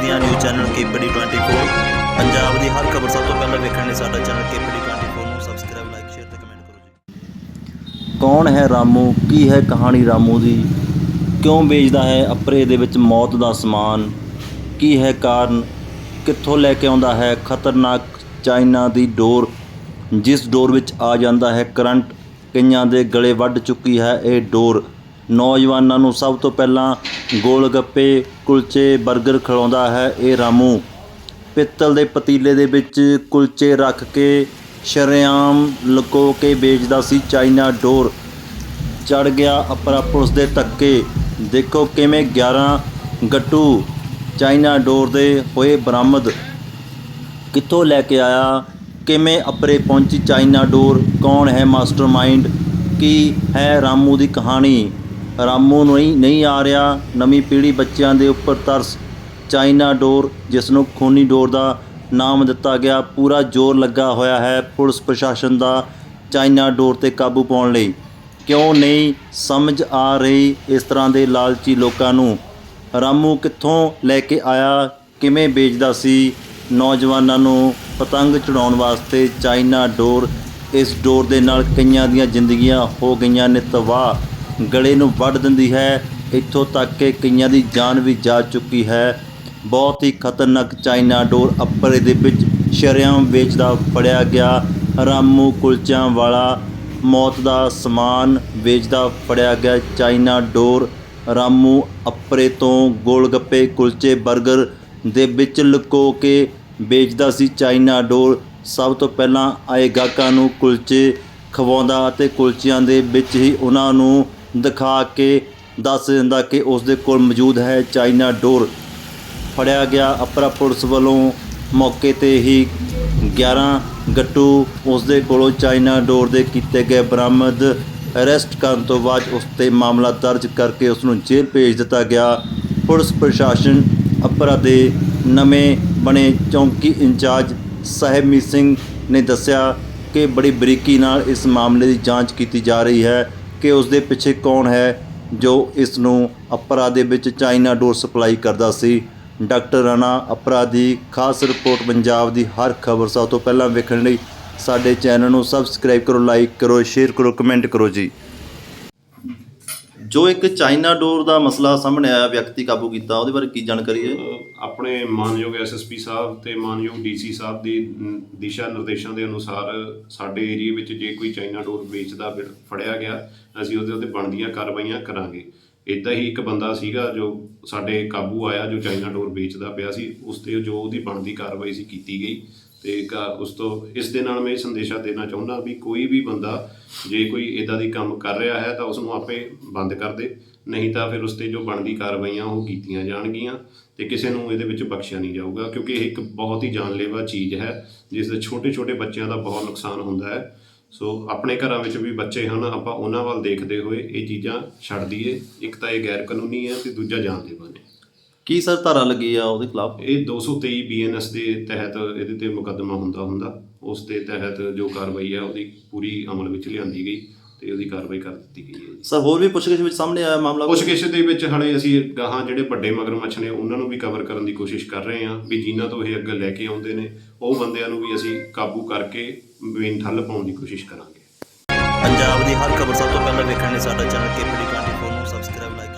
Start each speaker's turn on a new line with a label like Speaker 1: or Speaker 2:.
Speaker 1: ਪੰਜਾਬ ਦੀਆਂ news channel KPD 24 Punjab ਦੀ ਹਰ ਖਬਰ ਸਭ ਤੋਂ ਪਹਿਲਾਂ ਵੇਖਣ ਲਈ ਸਾਡਾ ਚੈਨਲ ਕੇਪੀਡੀ 24 ਨੂੰ ਸਬਸਕ੍ਰਾਈਬ ਲਾਈਕ ਸ਼ੇਅਰ ਤੇ ਕਮੈਂਟ ਕਰੋ ਜੀ। ਕੌਣ ਹੈ ਰਾਮੂ? ਕੀ ਹੈ ਕਹਾਣੀ ਰਾਮੂ ਦੀ? ਕਿਉਂ ਵੇਚਦਾ ਹੈ ਅਪਰੇ ਦੇ ਵਿੱਚ ਮੌਤ ਦਾ ਸਮਾਨ? ਕੀ ਹੈ ਕਾਰਨ? ਕਿੱਥੋਂ ਲੈ ਕੇ ਆਉਂਦਾ ਹੈ ਖਤਰਨਾਕ ਚਾਈਨਾ ਦੀ ਡੋਰ? ਜਿਸ ਡੋਰ ਵਿੱਚ ਆ ਜਾਂਦਾ ਹੈ ਕਰੰਟ, ਕਈਆਂ ਦੇ ਗਲੇ ਵੱਢ ਚੁੱਕੀ ਹੈ ਇਹ ਡੋਰ। ਨੌਜਵਾਨਾਂ ਨੂੰ ਸਭ ਤੋਂ ਪਹਿਲਾਂ ਗੋਲ ਗੱਪੇ ਕੁਲਚੇ 버ਗਰ ਖਿਲਾਉਂਦਾ ਹੈ ਇਹ ਰਾਮੂ। ਪਿੱਤਲ ਦੇ ਪਤੀਲੇ ਦੇ ਵਿੱਚ ਕੁਲਚੇ ਰੱਖ ਕੇ ਸ਼ਰੇਆਮ ਲੁਕੋ ਕੇ ਵੇਚਦਾ ਸੀ ਚਾਈਨਾ ਡੋਰ। ਚੜ ਗਿਆ ਅਪਰਾ ਪੁਲਿਸ ਦੇ ਧੱਕੇ। ਦੇਖੋ ਕਿਵੇਂ 11 ਗੱਟੂ ਚਾਈਨਾ ਡੋਰ ਦੇ ਹੋਏ ਬਰਾਮਦ। ਕਿੱਥੋਂ ਲੈ ਕੇ ਆਇਆ? ਕਿਵੇਂ ਅਪਰੇ ਪਹੁੰਚੀ ਚਾਈਨਾ ਡੋਰ? ਕੌਣ ਹੈ ਮਾਸਟਰਮਾਈਂਡ? ਕੀ ਹੈ ਰਾਮੂ ਦੀ ਕਹਾਣੀ? ਰਾਮੂ ਨੂੰ ਨਹੀਂ ਨਹੀਂ ਆ ਰਿਹਾ। ਨਵੀਂ ਪੀੜ੍ਹੀ ਬੱਚਿਆਂ ਦੇ ਉੱਪਰ ਤਰਸ। ਚਾਈਨਾ ਡੋਰ ਜਿਸ ਨੂੰ ਖੂਨੀ ਡੋਰ ਦਾ ਨਾਮ ਦਿੱਤਾ ਗਿਆ, ਪੂਰਾ ਜ਼ੋਰ ਲੱਗਾ ਹੋਇਆ ਹੈ ਪੁਲਿਸ ਪ੍ਰਸ਼ਾਸਨ ਦਾ ਚਾਈਨਾ ਡੋਰ ਤੇ ਕਾਬੂ ਪਾਉਣ ਲਈ। ਕਿਉਂ ਨਹੀਂ? ਸਮਝ ਆ ਰਹੀ ਇਸ ਤਰ੍ਹਾਂ ਦੇ ਲਾਲਚੀ ਲੋਕਾਂ ਨੂੰ। ਰਾਮੂ ਕਿੱਥੋਂ ਲੈ ਕੇ ਆਇਆ? ਕਿਵੇਂ ਵੇਚਦਾ ਸੀ? ਨੌਜਵਾਨਾਂ ਨੂੰ ਪਤੰਗ ਚੜਾਉਣ ਵਾਸਤੇ ਚਾਈਨਾ ਡੋਰ, ਇਸ ਡੋਰ ਦੇ ਨਾਲ ਕਈਆਂ ਦੀਆਂ ਜ਼ਿੰਦਗੀਆਂ ਹੋ ਗਈਆਂ ਨੇ ਤਬਾਹ ਗਲੇ ਨੂੰ ਵੱਢ ਦਿੰਦੀ ਹੈ। ਇੱਥੋਂ ਤੱਕ ਕਿ ਕਈਆਂ ਦੀ ਜਾਨ ਵੀ ਜਾ ਚੁੱਕੀ ਹੈ। ਬਹੁਤ ਹੀ ਖਤਰਨਾਕ ਚਾਈਨਾ ਡੋਰ ਅੱਪਰੇ ਦੇ ਵਿੱਚ ਸ਼ਰੇਆਮ ਵੇਚਦਾ ਫੜਿਆ ਗਿਆ। ਰਾਮੂ ਕੁਲਚਿਆਂ ਵਾਲਾ ਮੌਤ ਦਾ ਸਮਾਨ ਵੇਚਦਾ ਫੜਿਆ ਗਿਆ ਚਾਈਨਾ ਡੋਰ। ਰਾਮੂ ਅੱਪਰੇ ਤੋਂ ਗੋਲਗੱਪੇ, ਕੁਲਚੇ 버ਗਰ ਦੇ ਵਿੱਚ ਲੁਕੋ ਕੇ ਵੇਚਦਾ ਸੀ ਚਾਈਨਾ ਡੋਰ। ਸਭ ਤੋਂ ਪਹਿਲਾਂ ਆਏ ਗਾਹਕਾਂ ਨੂੰ ਕੁਲਚੇ ਖਵਾਉਂਦਾ ਅਤੇ ਕੁਲਚਿਆਂ ਦੇ ਵਿੱਚ ਹੀ ਉਹਨਾਂ ਨੂੰ ਦਿਖਾ ਕੇ ਦੱਸ ਦਿੰਦਾ ਕਿ ਉਸ ਦੇ ਕੋਲ ਮੌਜੂਦ ਹੈ ਚਾਈਨਾ ਡੋਰ। ਫੜਿਆ ਗਿਆ ਅਪਰਾ ਪੁਲਿਸ ਵੱਲੋਂ ਮੌਕੇ ਤੇ ਹੀ 11 ਗੱਟੂ ਉਸ ਦੇ ਕੋਲੋਂ ਚਾਈਨਾ ਡੋਰ ਦੇ ਕੀਤੇ ਗਏ ਬਰਾਮਦ ਅਰੈਸਟ ਕਰਨ ਤੋਂ ਬਾਅਦ ਉਸ ਤੇ ਮਾਮਲਾ ਦਰਜ ਕਰਕੇ ਉਸ ਨੂੰ ਜੇਲ੍ਹ ਭੇਜ ਦਿੱਤਾ ਗਿਆ। ਪੁਲਿਸ ਪ੍ਰਸ਼ਾਸਨ ਅਪਰਾ ਦੇ ਨਵੇਂ ਬਣੇ ਚੌਂਕੀ ਇੰਚਾਰਜ ਸਾਹਿਬਮੀਤ ਸਿੰਘ ਨੇ ਦੱਸਿਆ ਕਿ ਬੜੀ ਬਰੀਕੀ ਨਾਲ ਇਸ ਮਾਮਲੇ ਦੀ ਜਾਂਚ ਕੀਤੀ ਜਾ ਰਹੀ ਹੈ। ਕਿ ਉਸ ਦੇ ਪਿੱਛੇ ਕੌਣ ਹੈ ਜੋ ਇਸ ਨੂੰ ਅਪਰਾ ਦੇ ਵਿੱਚ ਚਾਈਨਾ ਡੋਰ ਸਪਲਾਈ ਕਰਦਾ ਸੀ। ਡਾਕਟਰ ਰਾਣਾ ਅਪਰਾ ਦੀ ਖਾਸ ਰਿਪੋਰਟ ਪੰਜਾਬ ਦੀ ਹਰ ਖਬਰ ਸਭ ਤੋਂ ਪਹਿਲਾਂ ਵੇਖਣ ਲਈ ਸਾਡੇ ਚੈਨਲ ਨੂੰ ਸਬਸਕ੍ਰਾਈਬ ਕਰੋ, ਲਾਈਕ ਕਰੋ, ਸ਼ੇਅਰ ਕਰੋ, ਕਮੈਂਟ ਕਰੋ ਜੀ। ਜੋ ਇੱਕ ਚਾਈਨਾ ਡੋਰ ਦਾ ਮਸਲਾ ਸਾਹਮਣੇ ਆਇਆ, ਵਿਅਕਤੀ ਕਾਬੂ ਕੀਤਾ, ਉਹਦੇ ਬਾਰੇ ਕੀ ਜਾਣਕਾਰੀ ਹੈ?
Speaker 2: ਅਹ ਆਪਣੇ ਮਾਨਯੋਗ ਐਸਐਸਪੀ ਸਾਹਿਬ ਤੇ ਮਾਨਯੋਗ ਡੀਸੀ ਸਾਹਿਬ ਦੀ ਦਿਸ਼ਾ ਨਿਰਦੇਸ਼ਾਂ ਦੇ ਅਨੁਸਾਰ ਸਾਡੇ ਏਰੀਆ ਵਿੱਚ ਜੇ ਕੋਈ ਚਾਈਨਾ ਡੋਰ ਵੇਚਦਾ ਫਿਰ ਫੜਿਆ ਗਿਆ, ਅਸੀਂ ਉਹਦੇ ਉੱਤੇ ਬਣਦੀਆਂ ਕਾਰਵਾਈਆਂ ਕਰਾਂਗੇ। ਇਦਾਂ ਹੀ ਇੱਕ ਬੰਦਾ ਸੀਗਾ ਜੋ ਸਾਡੇ ਕਾਬੂ ਆਇਆ, ਜੋ ਚਾਈਨਾ ਡੋਰ ਵੇਚਦਾ ਪਿਆ ਸੀ, ਉਸ ਤੇ ਜੋ ਉਹਦੀ ਬਣਦੀ ਕਾਰਵਾਈ ਸੀ ਕੀਤੀ ਗਈ। ਤੇ ਇੱਕ ਉਸ ਤੋਂ ਇਸ ਦੇ ਨਾਲ ਮੈਂ ਇਹ ਸੰਦੇਸ਼ਾ ਦੇਣਾ ਚਾਹੁੰਦਾ ਵੀ ਕੋਈ ਵੀ ਬੰਦਾ ਜੇ ਕੋਈ ਇਦਾਂ ਦੀ ਕੰਮ ਕਰ ਰਿਹਾ ਹੈ ਤਾਂ ਉਸ ਨੂੰ ਆਪੇ ਬੰਦ ਕਰ ਦੇ, ਨਹੀਂ ਤਾਂ ਫਿਰ ਉਸ ਤੇ ਜੋ ਬਣਦੀ ਕਾਰਵਾਈਆਂ ਉਹ ਕੀਤੀਆਂ ਜਾਣਗੀਆਂ ਤੇ ਕਿਸੇ ਨੂੰ ਇਹਦੇ ਵਿੱਚ ਬਖਸ਼ਿਆ ਨਹੀਂ ਜਾਊਗਾ, ਕਿਉਂਕਿ ਇਹ ਇੱਕ ਬਹੁਤ ਹੀ ਜਾਨਲੇਵਾ ਚੀਜ਼ ਹੈ, ਜਿਸ ਦੇ ਛੋਟੇ ਛੋਟੇ ਬੱਚਿਆਂ ਦਾ ਬਹੁਤ ਨੁਕਸਾਨ ਹੁੰਦਾ ਹੈ। ਸੋ ਆਪਣੇ ਘਰਾਂ ਵਿੱਚ ਵੀ ਬੱਚੇ ਹਨ, ਆਪਾਂ ਉਹਨਾਂ ਵੱਲ ਦੇਖਦੇ ਹੋਏ ਇਹ ਚੀਜ਼ਾਂ ਛੱਡ ਦਈਏ, ਇੱਕ ਤਾਂ ਇਹ ਗੈਰ ਕਾਨੂੰਨੀ ਹੈ ਤੇ ਦੂਜਾ ਜਾਨਲੇਵਾ ਨੇ
Speaker 1: ਕੀ ਸਰ ਧਾਰਾ ਲੱਗੀ ਆ ਉਹਦੇ ਖਿਲਾਫ?
Speaker 2: ਇਹ 223 ਬੀਐਨਐਸ ਦੇ ਤਹਿਤ ਇਹਦੇ ਤੇ ਮੁਕੱਦਮਾ ਹੁੰਦਾ ਹੁੰਦਾ। ਉਸ ਦੇ ਤਹਿਤ ਜੋ ਕਾਰਵਾਈ ਹੈ ਉਹਦੀ ਪੂਰੀ ਅਮਲ ਵਿੱਚ ਲਿਆਂਦੀ ਗਈ ਤੇ ਉਹਦੀ ਕਾਰਵਾਈ ਕਰ ਦਿੱਤੀ ਗਈ ਹੈ
Speaker 1: ਸਰ ਹੋਰ ਵੀ ਪੁੱਛਗਿੱਛ ਵਿੱਚ ਸਾਹਮਣੇ ਆਇਆ ਮਾਮਲਾ
Speaker 2: ਪੁੱਛਗਿੱਛ ਦੇ ਵਿੱਚ ਹਲੇ ਅਸੀਂ ਗਾਹਾਂ ਜਿਹੜੇ ਵੱਡੇ ਮਗਰਮੱਛ ਨੇ ਉਹਨਾਂ ਨੂੰ ਵੀ ਕਵਰ ਕਰਨ ਦੀ ਕੋਸ਼ਿਸ਼ ਕਰ ਰਹੇ ਹਾਂ ਵੀ ਜਿਨ੍ਹਾਂ ਤੋਂ ਇਹ ਅੱਗੇ ਲੈ ਕੇ ਆਉਂਦੇ ਨੇ ਉਹ ਬੰਦਿਆਂ ਨੂੰ ਵੀ ਅਸੀਂ ਕਾਬੂ ਕਰਕੇ ਮੇਨ ਠੱਲ ਪਾਉਣ ਦੀ ਕੋਸ਼ਿਸ਼ ਕਰਾਂਗੇ।
Speaker 1: ਪੰਜਾਬ ਦੀ ਹਰ ਖਬਰ ਸਭ ਤੋਂ ਪਹਿਲਾਂ ਵੇਖਣ ਲਈ ਸਾਡਾ ਚੈਨਲ ਕੇਪੀਡੀ 24 ਨੂੰ ਸਬਸਕ੍ਰਾਈਬ ਲਾਈਕ